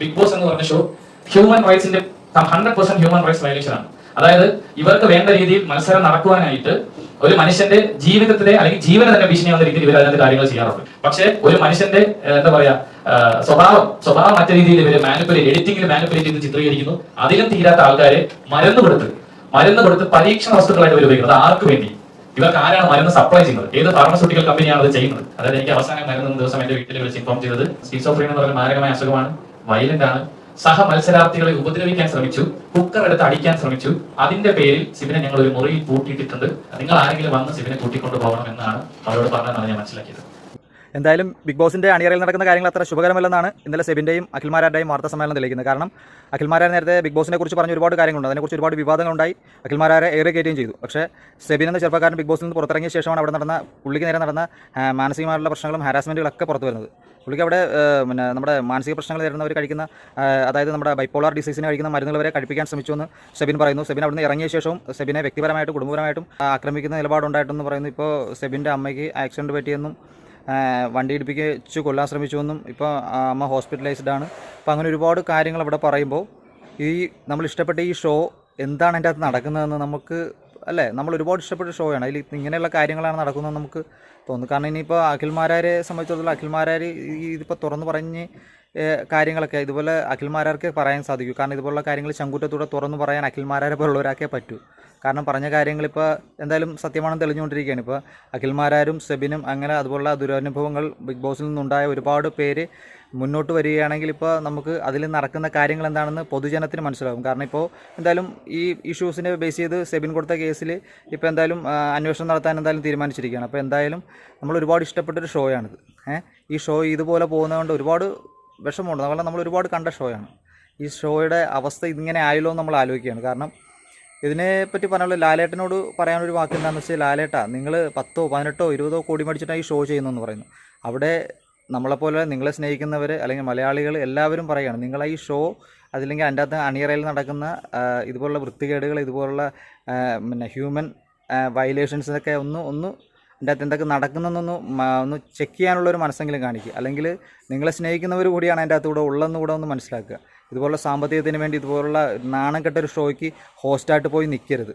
Big boss എന്ന് പറഞ്ഞ show human റൈറ്റ്സിന്റെ hundred percent human rights violation ആണ്. അതായത് ഇവർക്ക് വേണ്ട രീതിയിൽ മത്സരം നടക്കുവാനായിട്ട് ഒരു മനുഷ്യന്റെ ജീവിതത്തിലെ അല്ലെങ്കിൽ ജീവനെ തന്നെ ഭീഷണിയാവുന്ന രീതിയിൽ ഇവർ അതിനകത്ത് കാര്യങ്ങൾ ചെയ്യാറുണ്ട്. പക്ഷേ ഒരു മനുഷ്യന്റെ എന്താ പറയാ സ്വഭാവം സ്വഭാവം മറ്റു രീതിയിൽ ഇവർ മാനിപ്പുലേറ്റ് എഡിറ്റിംഗിൽ മാനിപ്പുലേറ്റ് ചെയ്ത് ചിത്രീകരിക്കുന്നു. അതിലും തീരാത്ത ആൾക്കാരെ മരുന്ന് കൊടുത്ത് മരുന്ന് കൊടുത്ത് പരീക്ഷണ വസ്തുക്കളായിട്ട് ഇവർ ഉപയോഗിക്കുന്നത്. ആർക്ക് വേണ്ടി? ഇവർക്ക് ആരാണ് മരുന്ന് സപ്ലൈ ചെയ്യുന്നത്? ഏത് ഫാർമസ്യൂട്ടിക്കൽ കമ്പനിയാണ് അത് ചെയ്യുന്നത്? അതായത് എനിക്ക് അവസാനം മരുന്ന് ദിവസം എന്റെ വീട്ടിൽ വിളിച്ച് ഇൻഫോം ചെയ്തത് സ്കീസോഫ്രീൻ എന്ന് പറയുന്ന മാരകമായ അസുഖമാണ്. വയലന്റ് ആണ്. സഹ മത്സരാർത്ഥികളെ ഉപദ്രവിക്കാൻ ശ്രമിച്ചു. കുക്കർ എടുത്ത് അടിക്കാൻ ശ്രമിച്ചു. അതിന്റെ പേരിൽ ശിവനെ ഞങ്ങൾ ഒരു മുറിയിൽ പൂട്ടിയിട്ടിട്ടുണ്ട്. നിങ്ങൾ ആരെങ്കിലും വന്ന് ശിവനെ കൂട്ടിക്കൊണ്ടു പോകണം എന്നാണ് അവരോട് പറഞ്ഞതെന്നാണ് ഞാൻ മനസ്സിലാക്കിയത്. എന്തായാലും ബിഗ് ബോസിന്റെ അണിയറയിൽ നടക്കുന്ന കാര്യങ്ങൾ അത്ര ശുഭകരമല്ലെന്നാണ് ഇന്നലെ സെബിന്റെയും അഖിൽമാരാരുടെയും വാർത്താ സമ്മേളനം തെളിയിക്കുന്നത്. കാരണം അഖിൽമാരാർ നേരത്തെ ബിഗ് ബോസിനെ കുറിച്ച് പറഞ്ഞ ഒരുപാട് കാര്യങ്ങളുണ്ട്. അതിനെക്കുറിച്ച് ഒരുപാട് വിവാദങ്ങളുണ്ടായി. അഖിൽമാരാരെ ഏറെ കയറ്റുകയും ചെയ്തു. പക്ഷേ സെബിൻ എന്ന ചെറുപ്പക്കാരൻ ബിഗ് ബോസിൽ നിന്ന് പുറത്തിറങ്ങിയ ശേഷമാണ് അവിടെ നടന്ന പുള്ളിക്ക് നേരെ നടന്ന മാനസികമായിട്ടുള്ള പ്രശ്നങ്ങളും ഹാരാസ്മെന്റുകളൊക്കെ പുറത്തു വരുന്നത്. പുള്ളിക്ക് അവിടെ പിന്നെ നമ്മുടെ മാനസിക പ്രശ്നങ്ങൾ നേരിടുന്നവർ കഴിക്കുന്ന അതായത് നമ്മുടെ ബൈപ്പോളാർ ഡിസീസിന് കഴിക്കുന്ന മരുന്നുകൾ വരെ കഴിപ്പിക്കാൻ ശ്രമിച്ചുവെന്ന് സെബിൻ പറയുന്നു. സെബിൻ അവിടുന്ന് ഇറങ്ങിയ ശേഷവും സെബിനെ വ്യക്തിപരമായിട്ടും കുടുംബപരമായിട്ടും ആക്രമിക്കുന്ന നിലപാടുണ്ടായിട്ടെന്ന് പറയുന്നു. ഇപ്പോൾ സെബിന്റെ അമ്മയ്ക്ക് ആക്സിഡന്റ് പറ്റിയെന്നും വണ്ടി ഇടിപ്പിച്ച് കൊല്ലാൻ ശ്രമിച്ചുവെന്നും ഇപ്പോൾ അമ്മ ഹോസ്പിറ്റലൈസ്ഡ് ആണ്. അപ്പോൾ അങ്ങനെ ഒരുപാട് കാര്യങ്ങൾ ഇവിടെ പറയുമ്പോൾ ഈ നമ്മൾ ഇഷ്ടപ്പെട്ട ഈ ഷോ എന്താണ് അതിന്റെ അകത്ത് നടക്കുന്നതെന്ന് നമുക്ക് അല്ലേ? നമ്മൾ ഒരുപാട് ഇഷ്ടപ്പെട്ട ഷോ ആണ്. അതിൽ ഇങ്ങനെയുള്ള കാര്യങ്ങളാണ് നടക്കുന്നത് നമുക്ക് തോന്നുന്നു. കാരണം ഇനിയിപ്പോൾ അഖിൽമാരാരെ സംബന്ധിച്ചിടത്തോളം അഖിൽമാരാർ ഇതിപ്പോൾ തുറന്നു പറഞ്ഞ് കാര്യങ്ങളൊക്കെ ഇതുപോലെ അഖിൽമാരാർക്ക് പറയാൻ സാധിക്കൂ. കാരണം ഇതുപോലുള്ള കാര്യങ്ങൾ ചങ്കൂറ്റത്തൂടെ തുറന്നു പറയാൻ അഖിൽമാരാരെ പോലുള്ളവരാക്കേ പറ്റൂ. കാരണം പറഞ്ഞ കാര്യങ്ങൾ ഇപ്പോൾ എന്തായാലും സത്യമാണെന്ന് തെളിഞ്ഞുകൊണ്ടിരിക്കുകയാണ്. ഇപ്പോൾ അഖിൽമാരാരും സെബിനും അങ്ങനെ അതുപോലുള്ള ദുരനുഭവങ്ങൾ ബിഗ് ബോസിൽ നിന്നുണ്ടായ ഒരുപാട് പേര് മുന്നോട്ട് വരികയാണെങ്കിൽ ഇപ്പോൾ നമുക്ക് അതിൽ നടക്കുന്ന കാര്യങ്ങൾ എന്താണെന്ന് പൊതുജനത്തിന് മനസ്സിലാകും. കാരണം ഇപ്പോൾ എന്തായാലും ഈ ഇഷ്യൂസിനെ ബേസ് ചെയ്ത് സെബിൻ കൊടുത്ത കേസിൽ ഇപ്പോൾ എന്തായാലും അന്വേഷണം നടത്താൻ എന്തായാലും തീരുമാനിച്ചിരിക്കുകയാണ്. അപ്പോൾ എന്തായാലും നമ്മൾ ഒരുപാട് ഇഷ്ടപ്പെട്ടൊരു ഷോയാണിത്. ഏഹ് ഈ ഷോ ഇതുപോലെ പോകുന്നതുകൊണ്ട് ഒരുപാട് വിഷമമുണ്ട്. അതുപോലെ നമ്മൾ ഒരുപാട് കണ്ട ഷോയാണ് ഈ ഷോയുടെ അവസ്ഥ ഇതിങ്ങനെ ആയല്ലോ എന്ന് നമ്മൾ ആലോചിക്കുകയാണ്. കാരണം ഇതിനെപ്പറ്റി പറയാനുള്ള ലാലേട്ടനോട് പറയാനൊരു വാക്ക് എന്താണെന്ന് വെച്ചാൽ ലാലേട്ടാ നിങ്ങൾ പത്തോ പതിനെട്ടോ ഇരുപതോ കോടി മേടിച്ചിട്ടാണ് ഈ ഷോ ചെയ്യുന്നതെന്ന് പറയുന്നു. അവിടെ നമ്മളെപ്പോലെ നിങ്ങളെ സ്നേഹിക്കുന്നവർ അല്ലെങ്കിൽ മലയാളികൾ എല്ലാവരും പറയുകയാണ് നിങ്ങൾ ഈ ഷോ അതില്ലെങ്കിൽ അതിന്റെ അകത്ത് അണിയറയിൽ നടക്കുന്ന ഇതുപോലുള്ള വൃത്തികേടുകൾ ഇതുപോലുള്ള പിന്നെ ഹ്യൂമൻ വയലേഷൻസൊക്കെ ഒന്ന് ഒന്ന് അതിന്റെ അകത്ത് എന്തൊക്കെ നടക്കുന്നതെന്നൊന്ന് ഒന്ന് ചെക്ക് ചെയ്യാനുള്ള ഒരു മനസ്സെങ്കിലും കാണിക്കുക. അല്ലെങ്കിൽ നിങ്ങളെ സ്നേഹിക്കുന്നവർ കൂടിയാണ് അതിന്റെ അകത്തൂടെ ഉള്ളതെന്ന് കൂടെ ഒന്ന് മനസ്സിലാക്കുക. ഇതുപോലുള്ള സാമ്പത്തികത്തിന് വേണ്ടി ഇതുപോലുള്ള നാണം കെട്ട ഒരു ഷോയ്ക്ക് ഹോസ്റ്റായിട്ട് പോയി നിൽക്കരുത്